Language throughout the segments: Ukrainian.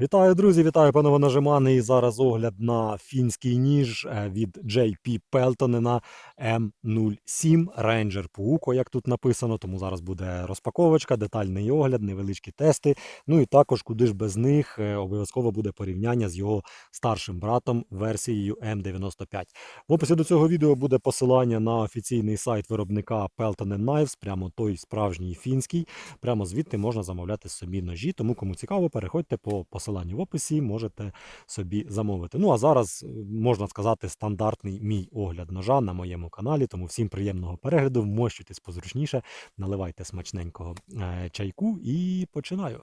Вітаю, друзі! Вітаю, панове нажимани. І зараз огляд на фінський ніж е, від JP Pelton на M07 Ranger Puuko, як тут написано. Тому зараз буде розпаковочка, детальний огляд, невеличкі тести. Ну і також, куди ж без них, е, обов'язково буде порівняння з його старшим братом версією M95. В описі до цього відео буде посилання на офіційний сайт виробника Pelton Knives, прямо той справжній фінський. Прямо звідти можна замовляти собі ножі. Тому кому цікаво, переходьте по посиланню в описі, можете собі замовити. Ну а зараз е, можна сказати стандартний мій огляд ножа на моєму каналі. Тому всім приємного перегляду, вмощуйтесь позручніше, наливайте смачненького е, чайку і починаю.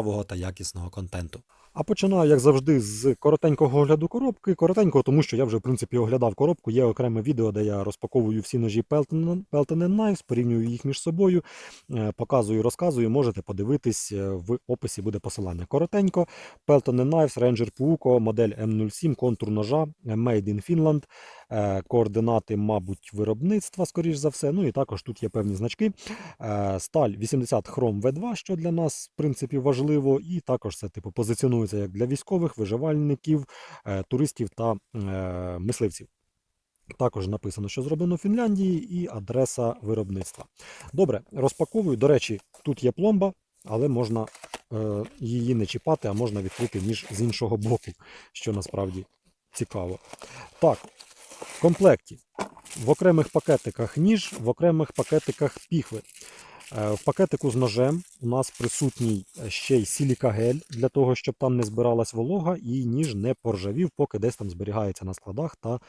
цікавого та якісного контенту. А починаю, як завжди, з коротенького огляду коробки. Коротенького, тому що я вже в принципі оглядав коробку. Є окреме відео, де я розпаковую всі ножі Pelton Knives, порівнюю їх між собою, е, показую, розказую. Можете подивитись е, в описі буде посилання. Коротенько. Pelton Knives, Ranger Puuko, модель M07, контур ножа, е, Made in Finland. Координати, мабуть, виробництва, скоріш за все. Ну і також тут є певні значки. Сталь 80 хром V2, що для нас, в принципі, важливо, і також це типу позиціонується як для військових, виживальників, е, туристів та е, мисливців. Також написано, що зроблено в Фінляндії, і адреса виробництва. Добре, розпаковую. До речі, тут є пломба, але можна е, її не чіпати, а можна відкрити ніж з іншого боку, що насправді цікаво. Так, в комплекті в окремих пакетиках ніж, в окремих пакетиках піхви. Е, В пакетику з ножем у нас присутній е, ще й сілікагель для того, щоб там не збиралась волога і ніж не поржавів, поки десь там зберігається на складах та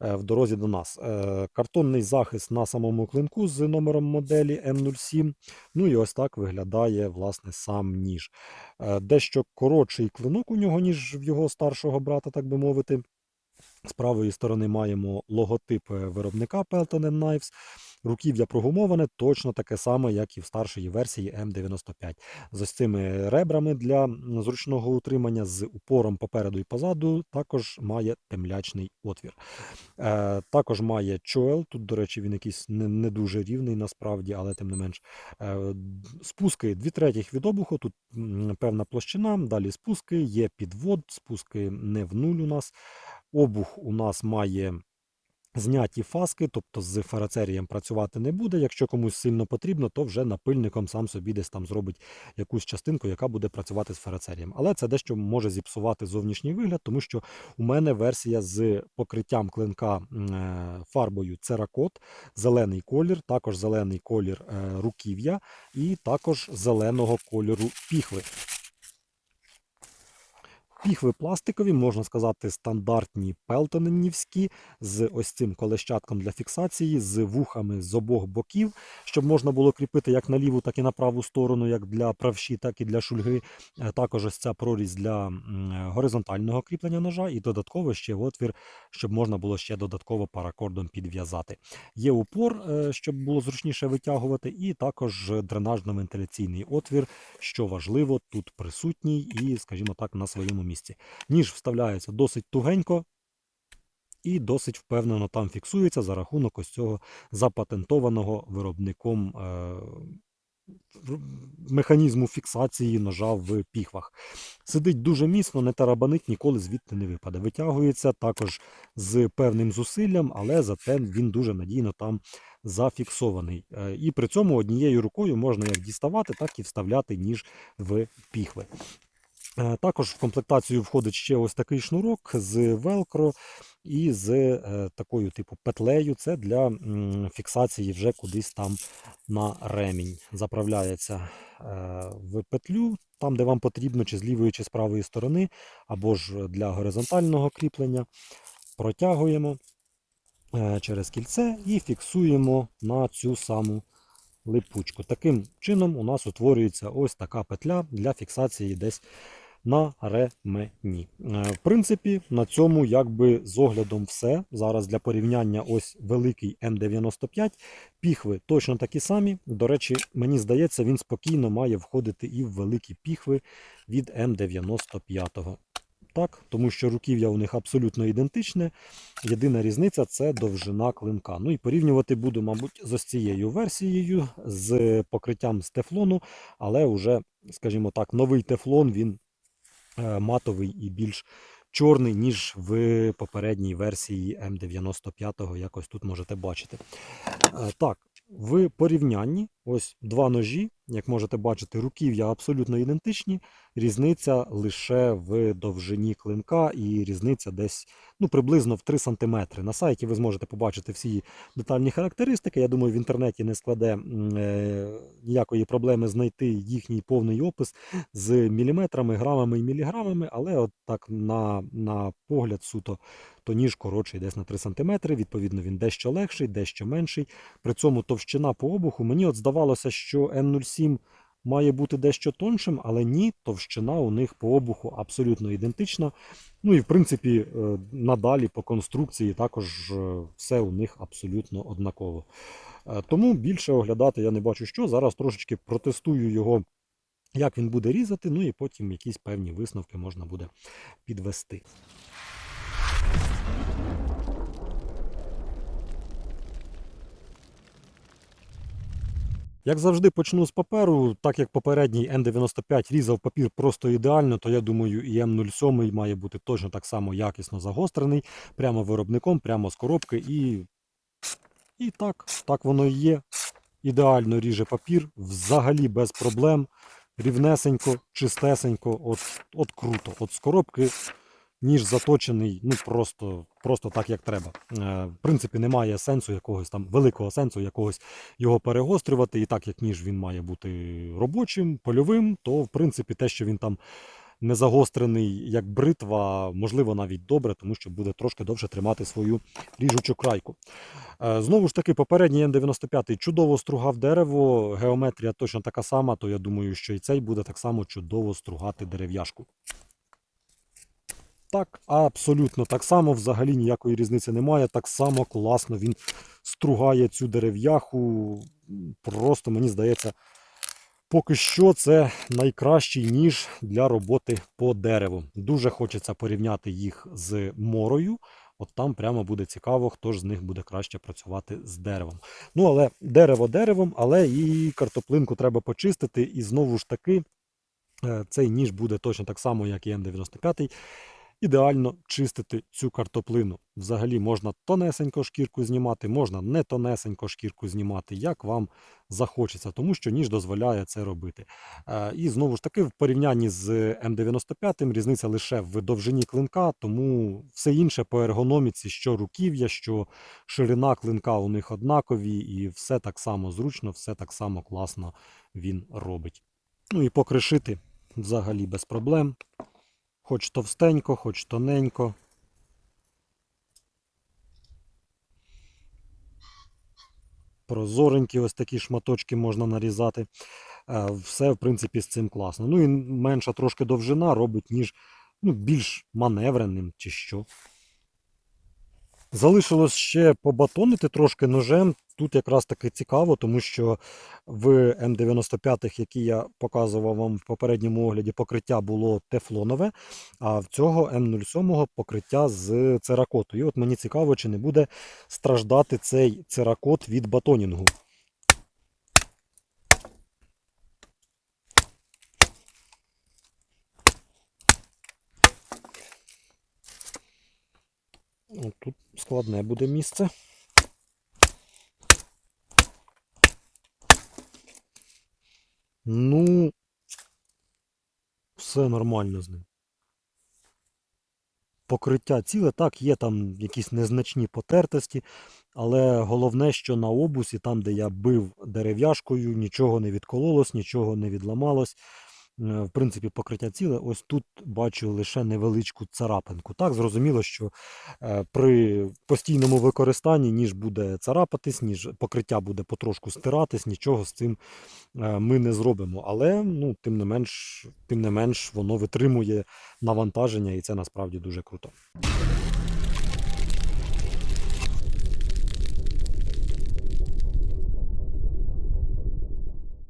е, в дорозі до нас. Картонний захист на самому клинку з номером моделі М07. Ну і ось так виглядає власне сам ніж. Дещо коротший клинок у нього, ніж в його старшого брата, так би мовити. З правої сторони маємо логотип виробника Pelton Knives. Руків'я прогумоване, точно таке саме, як і в старшої версії М95. З ось цими ребрами для зручного утримання, з упором попереду і позаду, також має темлячний отвір. Е, також має чоел. Тут, до речі, він якийсь не, не дуже рівний насправді, але тим не менш. Е, спуски 2 третіх від обуху, тут певна площина, далі спуски, є підвод, спуски не в нуль у нас. Обух у нас має зняті фаски, тобто з фарацерієм працювати не буде. Якщо комусь сильно потрібно, то вже напильником сам собі десь там зробить якусь частинку, яка буде працювати з фарацерієм. Але це дещо може зіпсувати зовнішній вигляд, тому що у мене версія з покриттям клинка е, фарбою церакот, зелений колір, також зелений колір е, руків'я і також зеленого кольору піхви. Піхви пластикові, можна сказати, стандартні пелтоненівські, з ось цим колещатком для фіксації, з вухами з обох боків, щоб можна було кріпити як на ліву, так і на праву сторону, як для правші, так і для шульги. Е, Також ось ця прорізь для е, горизонтального кріплення ножа, і додатково ще отвір, щоб можна було ще додатково паракордом підв'язати. Є упор, е, щоб було зручніше витягувати, і також дренажно-вентиляційний отвір, що важливо, тут присутній і, скажімо так, на своєму місці. Ніж вставляється досить тугенько і досить впевнено там фіксується за рахунок ось цього запатентованого виробником е, механізму фіксації ножа в піхвах. Сидить дуже міцно, не тарабанить, ніколи звідти не випаде. Витягується також з певним зусиллям, але зате він дуже надійно там зафіксований. Е, І при цьому однією рукою можна як діставати, так і вставляти ніж в піхви. Е, Також в комплектацію входить ще ось такий шнурок з велкро і з е, такою типу петлею. Це для фіксації вже кудись там на ремінь. Заправляється е, в петлю, там, де вам потрібно, чи з лівої, чи з правої сторони, або ж для горизонтального кріплення. Протягуємо через кільце і фіксуємо на цю саму липучку. Таким чином у нас утворюється ось така петля для фіксації десь на ремені. Е, В принципі, на цьому якби з оглядом все. Зараз для порівняння ось великий М95. Піхви точно такі самі. До речі, мені здається, він спокійно має входити і в великі піхви від М95. Так, тому що руків'я у них абсолютно ідентичне. Єдина різниця це довжина клинка. Ну і порівнювати буду, мабуть, з цією версією, з покриттям з тефлону, але вже, скажімо так, новий тефлон він матовий і більш чорний, ніж в попередній версії М95, якось тут можете бачити. Е, Так, в порівнянні ось два ножі, як можете бачити, руків'я абсолютно ідентичні. Різниця лише в довжині клинка і різниця десь ну, приблизно в 3 см. На сайті ви зможете побачити всі детальні характеристики. Я думаю, в інтернеті не складе е, ніякої проблеми знайти їхній повний опис з міліметрами, грамами і міліграмами, але от так на, на погляд суто, то ніж коротший десь на 3 см. Відповідно, він дещо легший, дещо менший. При цьому товщина по обуху. Мені от здавалося, що М07 має бути дещо тоншим, але ні, товщина у них по обуху абсолютно ідентична. Ну і в принципі, е, надалі по конструкції також е, все у них абсолютно однаково. Е, Тому більше оглядати я не бачу що. Зараз трошечки протестую його, як він буде різати, ну і потім якісь певні висновки можна буде підвести. Як завжди, почну з паперу. Так як попередній N95 різав папір просто ідеально, то я думаю, і М07 має бути точно так само якісно загострений, прямо виробником, прямо з коробки. І, і так, так воно і є. Ідеально ріже папір, взагалі без проблем. Рівнесенько, чистесенько, от, от круто. От з коробки ніж заточений, ну просто, просто так, як треба. Е, в принципі, немає сенсу якогось там великого сенсу якогось його перегострювати. І так як ніж він має бути робочим, польовим, то в принципі те, що він там не загострений як бритва, можливо, навіть добре, тому що буде трошки довше тримати свою ріжучу крайку. Е, Знову ж таки, попередній Н95 чудово стругав дерево, геометрія точно така сама, то я думаю, що і цей буде так само чудово стругати дерев'яшку. Так, абсолютно так само, взагалі ніякої різниці немає. Так само класно він стругає цю дерев'яху. Просто мені здається, поки що це найкращий ніж для роботи по дереву. Дуже хочеться порівняти їх з морою. От там прямо буде цікаво, хто ж з них буде краще працювати з деревом. Ну, але дерево деревом, але і картоплинку треба почистити. І знову ж таки, е, цей ніж буде точно так само, як і М95 ідеально чистити цю картоплину. Взагалі можна тонесенько шкірку знімати, можна не тонесенько шкірку знімати, як вам захочеться, тому що ніж дозволяє це робити. Е, І знову ж таки, в порівнянні з М95 різниця лише в довжині клинка, тому все інше по ергономіці, що руків'я, що ширина клинка у них однакові, і все так само зручно, все так само класно він робить. Ну і покришити взагалі без проблем. Хоч товстенько, хоч тоненько. Прозоренькі ось такі шматочки можна нарізати. Е, Все, в принципі, з цим класно. Ну і менша трошки довжина робить, ніж ну, більш маневренним чи що. Залишилось ще побатонити трошки ножем. Тут якраз таки цікаво, тому що в М95, які я показував вам в попередньому огляді, покриття було тефлонове, а в цього М07 покриття з церакоту. І от мені цікаво, чи не буде страждати цей церакот від батонінгу. Тут складне буде місце. Ну, все нормально з ним. Покриття ціле, так, є там якісь незначні потертості, але головне, що на обусі, там, де я бив дерев'яшкою, нічого не відкололось, нічого не відламалось. В принципі, покриття ціле. Ось тут бачу лише невеличку царапинку. Так, зрозуміло, що е, при постійному використанні ніж буде царапатись, ніж покриття буде потрошку стиратись, нічого з цим е, ми не зробимо. Але ну, тим не менш, тим не менш, воно витримує навантаження, і це насправді дуже круто.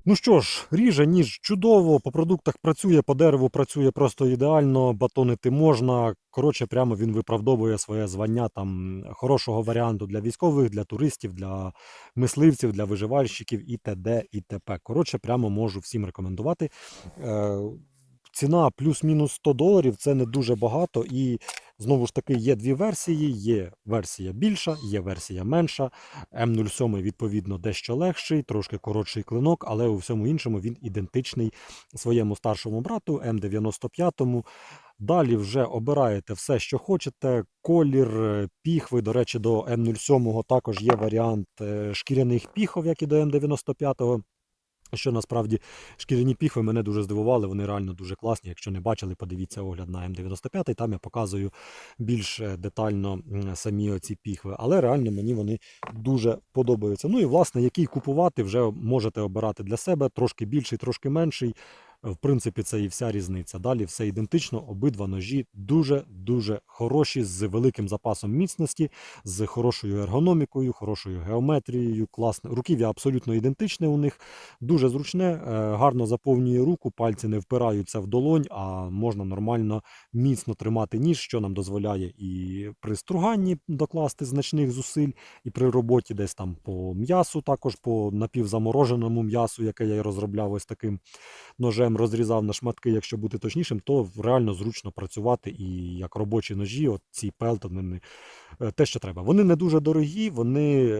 Ну що ж, ріже ніж чудово, по продуктах працює, по дереву працює просто ідеально, батонити можна. Коротше, прямо він виправдовує своє звання там хорошого варіанту для військових, для туристів, для мисливців, для виживальщиків і т.д. і т.п. Коротше, прямо можу всім рекомендувати. Ціна плюс-мінус 100 доларів це не дуже багато. І знову ж таки є дві версії: є версія більша, є версія менша. М07 відповідно дещо легший, трошки коротший клинок, але у всьому іншому він ідентичний своєму старшому брату М95. Далі вже обираєте все, що хочете. Колір, е, піхви. До речі, до М07 також є варіант е, шкіряних піхов, як і до М95. Що насправді шкіряні піхви мене дуже здивували, вони реально дуже класні. Якщо не бачили, подивіться огляд на М95, там я показую більш е, детально самі оці піхви. Але реально мені вони дуже подобаються. Ну і власне, який купувати, вже можете обирати для себе трошки більший, трошки менший. В принципі, це і вся різниця. Далі все ідентично. Обидва ножі дуже-дуже хороші, з великим запасом міцності, з хорошою ергономікою, хорошою геометрією. Класно. Руків'я абсолютно ідентичне у них. Дуже зручне, е, гарно заповнює руку, пальці не впираються в долонь, а можна нормально міцно тримати ніж, що нам дозволяє і при струганні докласти значних зусиль, і при роботі десь там по м'ясу, також по напівзамороженому м'ясу, яке я і розробляв ось таким ножем, розрізав на шматки, якщо бути точнішим, то реально зручно працювати і як робочі ножі, от ці пелтони, е, те, що треба. Вони не дуже дорогі, вони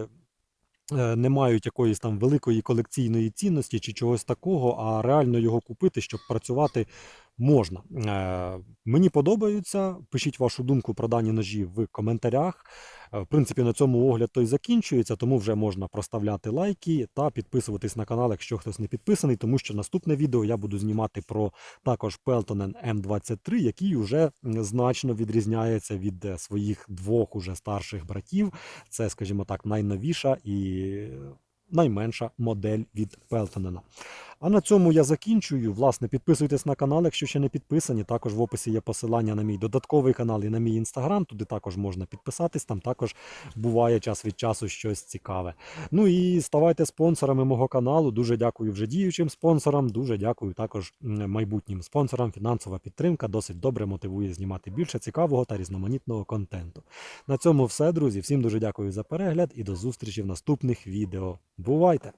е, не мають якоїсь там великої колекційної цінності чи чогось такого, а реально його купити, щоб працювати можна. Е, Мені подобаються. Пишіть вашу думку про дані ножі в коментарях. Е, В принципі, на цьому огляд той закінчується, тому вже можна проставляти лайки та підписуватись на канал, якщо хтось не підписаний, тому що наступне відео я буду знімати про також Peltonen M23, який вже значно відрізняється від е, своїх двох уже старших братів. Це, скажімо так, найновіша і найменша модель від Peltonen. А на цьому я закінчую. Власне, підписуйтесь на канал, якщо ще не підписані. Також в описі є посилання на мій додатковий канал і на мій інстаграм. Туди також можна підписатись. Там також буває час від часу щось цікаве. Ну і ставайте спонсорами мого каналу. Дуже дякую вже діючим спонсорам. Дуже дякую також майбутнім спонсорам. Фінансова підтримка досить добре мотивує знімати більше цікавого та різноманітного контенту. На цьому все, друзі. Всім дуже дякую за перегляд і до зустрічі в наступних відео. Бувайте!